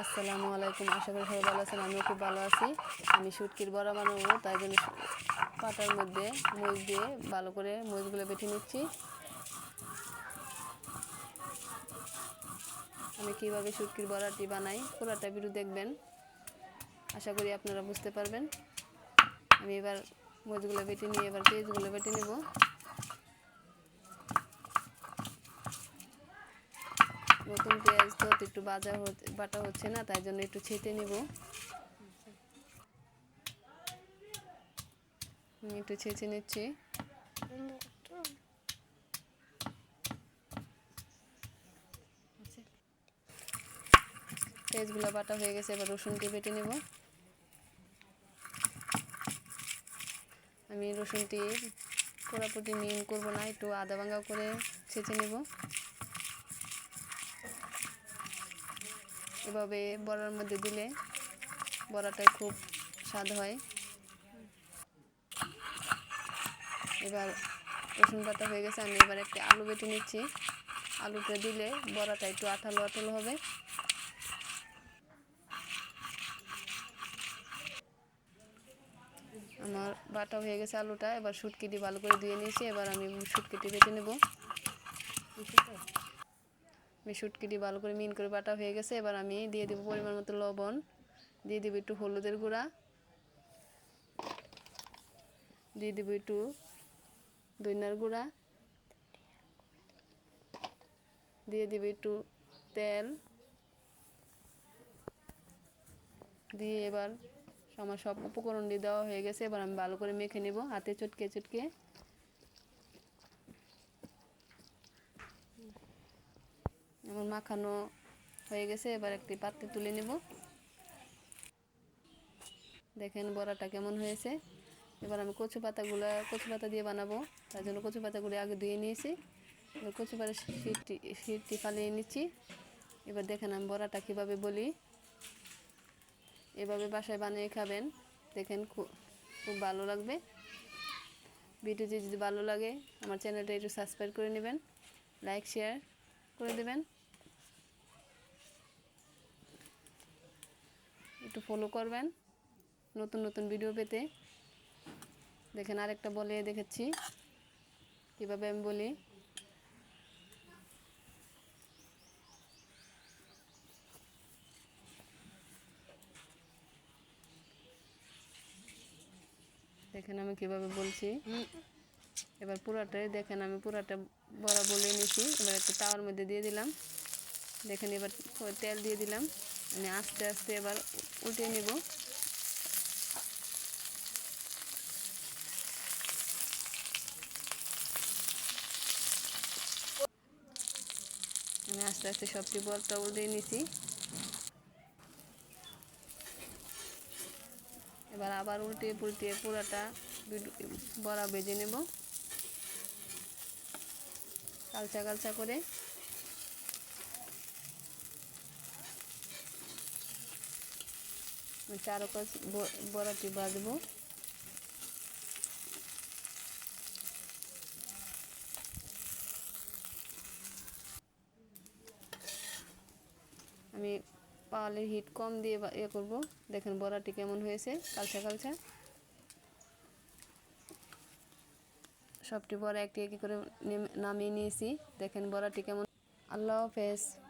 আসসালামু আলাইকুম। আশা করি সবাই ভালো আছেন, আমিও খুব ভালো আছি। আমি শুটকির বড়া বানাবো তাই জন্য পাটার মধ্যে মরিচ দিয়ে ভালো করে মরিচগুলো বেটে নিচ্ছি। আমি কীভাবে শুটকির বড়াটি বানাই, পুরাটা ভিডিও দেখবেন। আশা করি আপনারা বুঝতে পারবেন। আমি এবার মরিচগুলো বেটে নিয়ে, এবার পেঁয়াজগুলো বেটে নেব। নতুন পেঁয়াজ তো একটু বাজা বাটা হচ্ছে না, তাই জন্য একটু ছেটে নিব। একটু ছেঁচে নিচ্ছি। পেঁয়াজগুলো বাটা হয়ে গেছে, এবার রসুনটি বেটে নেব। আমি রসুনটি পুরোপুরি মিন করব না, একটু আদা ভাঙ্গা করে ছেঁচে নেব। এভাবে বড়ার মধ্যে দিলে বড়াটা খুব স্বাদ হয়। এবার রসুন বাটা হয়ে গেছে, আমি এবার একটা আলু বেটে নিচ্ছি। আলুটা দিলে বড়াটা একটু আঠালো আঠালো হবে। আমার বাটা হয়ে গেছে আলুটা, এবার শুটকিটি ভালো করে ধুয়ে নিয়েছি, এবার আমি শুটকিটি বেটে নেব। শুটকিটি ভালো করে মিন করে বাটা হয়ে গেছে, এবার আমি দিয়ে দেবো পরিমাণ মতো লবণ, দিয়ে দেবো একটু হলুদের গুঁড়া, দিয়ে দেবো একটু দইনার গুঁড়া, দিয়ে দেবো একটু তেল, দিয়ে এবার আমার সব উপকরণ দিয়ে দেওয়া হয়ে গেছে, এবার আমি ভালো করে মেখে নেব, হাতে চটকে চটকে। আমার মাখানো হয়ে গেছে, এবার একটি পাত্রে তুলে নেব। দেখেন বড়াটা কেমন হয়েছে। এবার আমি কচু পাতাগুলো, কচু পাতা দিয়ে বানাবো। তার জন্য কচু পাতাগুলো আগে ধুয়ে নিয়েছি। এবার কচু পাতা শীতটি শীতটি ফালিয়ে নিচ্ছি। এবার দেখেন আমি বড়াটা কীভাবে বলি। এভাবে বাসায় বানিয়ে খাবেন। দেখেন খুব খুব ভালো লাগবে। ভিডিওটি যদি ভালো লাগে, আমার চ্যানেলটা একটু সাবস্ক্রাইব করে নেবেন। লাইক, শেয়ার করে দেবেন। একটু ফলো করবেন। নতুন নতুন ভিডিও পেতে। দেখেন আরেকটা বলে দেখেছি। কীভাবে আমি বলি? দেখেন আমি কীভাবে বলছি? এবার পুরাটাই দেখেন, আমি পুরাটা বড়া বলে নিয়েছি এবার একটা তাওয়ার মধ্যে দিয়ে দিলাম। দেখেন, এবার তেল দিয়ে দিলাম। আমি আস্তে আস্তে এবার উল্টে নেব। আমি আস্তে আস্তে সবটি বলটা উল্টে নিছি। এবার আবার উল্টে পুলটে পুরাটা বড়া বেজে নেব। কালচা কালচা করে চারকাজ বড়াটি বাজবো। আমি পাওয়ালের হিট কম দিয়ে ইয়ে করব। দেখেন বড়াটি কেমন হয়েছে, কালচা কালচা। সবটি বড়া একটি একটি করে নেমে- নামিয়ে নিয়েছি। দেখেন বড়াটি কেমন আল্লাহ হাফেজ।